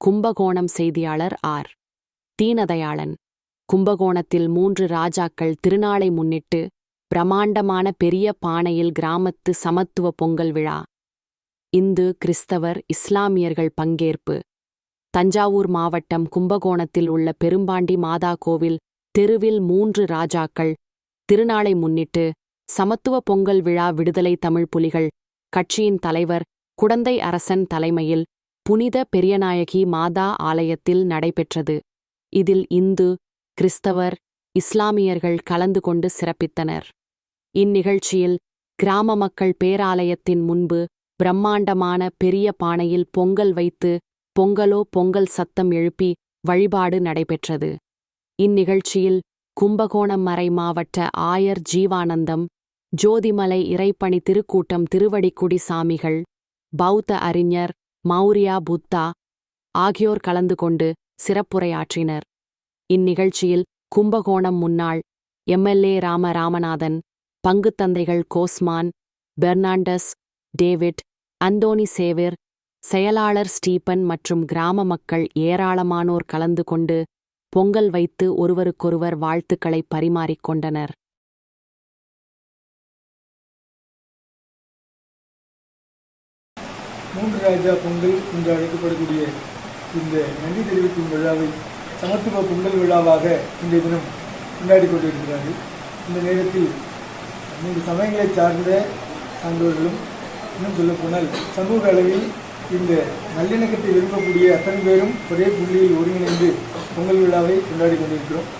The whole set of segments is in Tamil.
கும்பகோணம் செய்தியாளர் ஆர். தீனதயாளன். கும்பகோணத்தில் மூன்று ராஜாக்கள் திருநாளை முன்னிட்டு பிரமாண்டமான பெரிய பானையில் கிராமத்து சமத்துவ பொங்கல் விழா. இந்து கிறிஸ்தவர் இஸ்லாமியர்கள் பங்கேற்பு. தஞ்சாவூர் மாவட்டம் கும்பகோணத்தில் உள்ள பெரும்பாண்டி மாதா கோவில் தெருவில் மூன்று ராஜாக்கள் திருநாளை முன்னிட்டு சமத்துவ பொங்கல் விழா விடுதலை தமிழ் புலிகள் கட்சியின் தலைவர் குடந்தை அரசன் தலைமையில் புனித பெரியநாயகி மாதா ஆலயத்தில் நடைபெற்றது. இதில் இந்து கிறிஸ்தவர் இஸ்லாமியர்கள் கலந்து கொண்டு சிறப்பித்தனர். இந்நிகழ்ச்சியில் கிராம மக்கள் பேராலயத்தின் முன்பு பிரம்மாண்டமான பெரிய பானையில் பொங்கல் வைத்து பொங்கலோ பொங்கல் சத்தம் எழுப்பி வழிபாடு நடைபெற்றது. இந்நிகழ்ச்சியில் கும்பகோணம் மறை மாவட்ட ஆயர் ஜீவானந்தம் ஜோதிமலை இறைப்பணி திருக்கூட்டம் திருவடிக்குடி சாமிகள் பௌத்த அறிஞர் மௌரியா புத்தா ஆகியோர் கலந்து கொண்டு சிறப்புரையாற்றினர். இந்நிகழ்ச்சியில் கும்பகோணம் முன்னாள் MLA Rama Ramanathan பங்குத்தந்தைகள் Cosman Fernandes David Anthony Xavier செயலாளர் ஸ்டீபன் மற்றும் கிராம மக்கள் ஏராளமானோர் கலந்து கொண்டு பொங்கல் வைத்து ஒருவருக்கொருவர் வாழ்த்துக்களை பரிமாறிக்கொண்டனர் மூன்று ராஜா பொங்கல் என்று அழைக்கப்படக்கூடிய இந்த நன்றி தெரிவிக்கும் விழாவை சமத்துவ பொங்கல் விழாவாக இன்றைய தினம் கொண்டாடி கொண்டிருக்கிறார்கள். இந்த நேரத்தில் மூன்று சமயங்களை சார்ந்த சான்றோர்களும் இன்னும் சொல்லப்போனால் சமூக அளவில் இந்த நல்லிணக்கத்தை விரும்பக்கூடிய அத்தனை பேரும் ஒரே புள்ளியில் ஒருங்கிணைந்து பொங்கல் விழாவை கொண்டாடி கொண்டிருக்கிறோம்.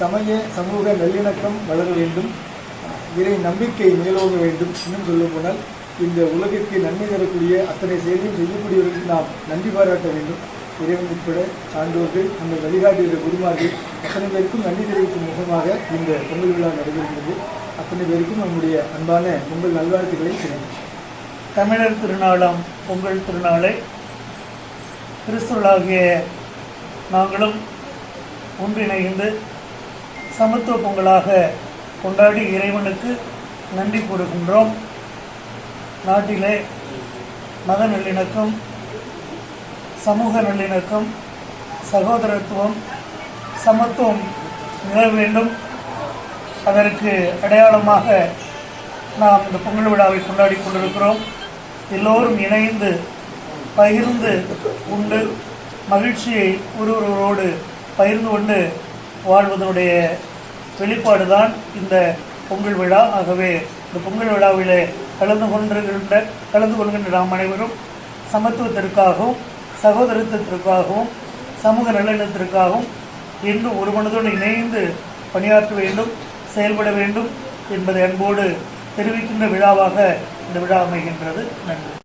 சமய சமூக நல்லிணக்கம் வளர வேண்டும். இறை நம்பிக்கை மேலோங்க வேண்டும். இன்னும் சொல்லப்போனால் இந்த உலகிற்கு நன்மை தரக்கூடிய அத்தனை செயலையும் செய்யக்கூடியவர்களுக்கு நாம் நன்றி பாராட்ட வேண்டும். இறைவன் உட்பட சான்றோர்கள் அந்த வழிகாட்டுகிற குருமார்கள் அத்தனை பேருக்கும் நன்றி தெரிவிக்கும் முகமாக இந்த பொங்கல் விழா நடைபெறுகிறது. அத்தனை பேருக்கும் நம்முடைய அன்பான பொங்கல் நல்வாழ்த்துக்களை தெரிவிக்கிறோம் தமிழர் திருநாளாம் பொங்கல் திருநாளை கிறிஸ்துவர்களாகிய நாங்களும் ஒன்றிணைந்து சமத்துவ பொங்கலாக கொண்டாடி இறைவனுக்கு நன்றி கூறுகின்றோம். நாட்டிலே மத நல்லிணக்கம் சமூக நல்லிணக்கம் சகோதரத்துவம் சமத்துவம் நில வேண்டும். அதற்கு அடையாளமாக நாம் இந்த பொங்கல் விழாவை கொண்டாடி கொண்டிருக்கிறோம். எல்லோரும் இணைந்து பகிர்ந்து உண்டு மகிழ்ச்சியை ஒருவரோடு பகிர்ந்து கொண்டு வாழ்வதனுடைய வெளிப்பாடு தான் இந்த பொங்கல் விழா. ஆகவே இந்த பொங்கல் விழாவிலே கலந்து கொண்டிருக்கின்ற கலந்து கொள்கின்ற நாம் அனைவரும் சமத்துவத்திற்காகவும் சகோதரத்திற்காகவும் சமூக நல்லெண்ணத்திற்காகவும் இன்னும் ஒரு மனதோடு இணைந்து பணியாற்ற வேண்டும் செயல்பட வேண்டும் என்பதை அன்போடு தெரிவிக்கின்ற விழாவாக இந்த விழா அமைகின்றது. நன்றி.